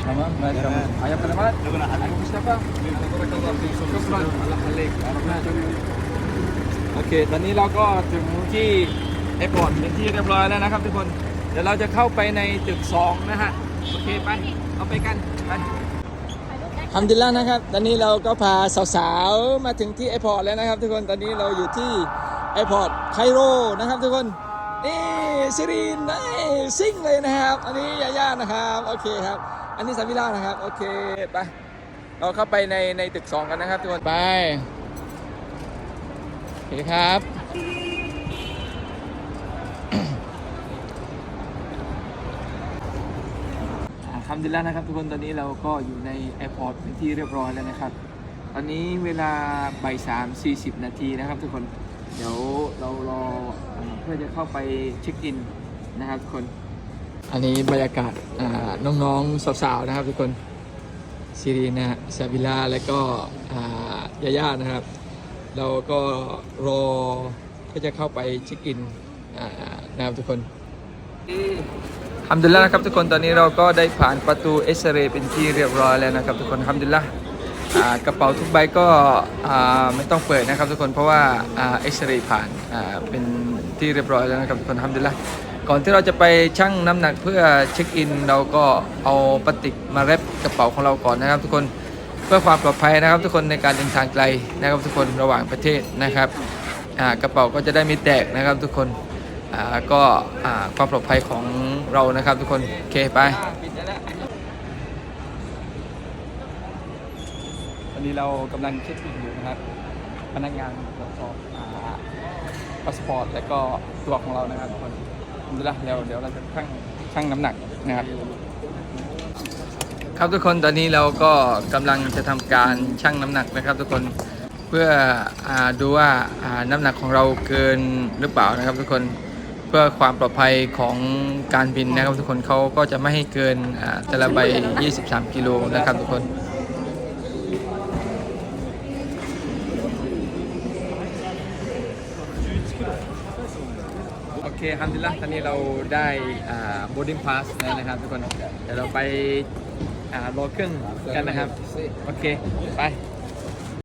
تمام ماشي معايا كلمات عليكم مصطفى بارك الله فيك شكرا الله يخليك โอเค ตอนนี้เราก็ถึงที่แอร์พอร์ตเป็นที่เรียบร้อยแล้วนะครับทุกคน เดี๋ยวเราจะเข้าไปในตึก 2 นะฮะ โอเคไป เอาไปกัน ไปทำดิลล่านะครับ ตอนนี้เราก็พาสาวๆ มาถึงที่แอร์พอร์ตแล้วนะครับ ทุกคน ตอนนี้เราอยู่ที่แอร์พอร์ตไคโรนะครับทุกคน นี่ซิรินเอ้ยซิ่งเลยนะครับ อันนี้ยาย่านะครับ โอเคครับ อันนี้ซาบิล่านะครับ โอเคไป เราเข้าไปในในตึก2กันนะครับทุกคน ไปโอเคครับอ่าคำดิลแล้วนะครับทุกคน ตอนนี้เราก็อยู่ในแอร์พอร์ตเป็นที่เรียบร้อยแล้วนะครับ ตอนนี้เวลาบ่ายสามสี่สิบนาทีนะครับทุกคน เดี๋ยวเรารอเพื่อจะเข้าไปเช็คอินนะครับทุกคน อันนี้บรรยากาศน้องๆสาวๆนะครับทุกคนซีรีนะซาบิลาและก็อ่ายาย่านะครับ เราก็รอก็จะเข้าไปเช็คอินนะครับทุกคนทำดุลละนะครับทุกคนตอนนี้เราก็ได้ผ่านประตูเอสเรเป็นที่เรียบร้อยแล้วนะครับทุกคนทำดุลละอ่า กระเป๋าทุกใบก็ไม่ต้องเปิดนะครับทุกคนเพราะว่าเอ็กซเรย์ผ่านเป็นที่เรียบร้อยแล้วนะครับทุกคนทำดุละก่อนที่เราจะไปชั่งน้ำหนักเพื่อเช็คอิน เราก็เอาปฏิกมาแรปกระเป๋าของเราก่อนนะครับ ทุกคนเพื่อความปลอดภัยนะครับ ทุกคนในการเดินทางไกลนะครับ ทุกคนระหว่างประเทศนะครับกระเป๋าก็จะได้ไม่แตกนะครับ ทุกคนก็ความปลอดภัยของเรานะครับ ทุกคนโอเคไป อนนี้เรากำลังเช็คอินอยู่นะครับ พนักงานตรวจสอบพาสปอร์ตและก็ตัวของเรานะครับทุกคนเดี๋ยวเดี๋ยวเราจะชั่งชั่งน้ำหนักนะครับ ครับทุกคนตอนนี้เราก็กำลังจะทำการชั่งน้ำหนักนะครับ ทุกคนเพื่ออดูว่าาน้ำหนักของเราเกินหรือเปล่านะครับ ทุกคนเพื่อความปลอดภัยของการบินนะครับ ทุกคนเขาก็จะไม่ให้เกินแต่ละใบ 23 กิโลนะครับทุกคน เคฮัมดุลิลละตอนนี้เราได้อ่า boarding pass แล้วนะครับทุกคน เดี๋ยวเราไปรอเครื่องกันนะครับ โอเค ไป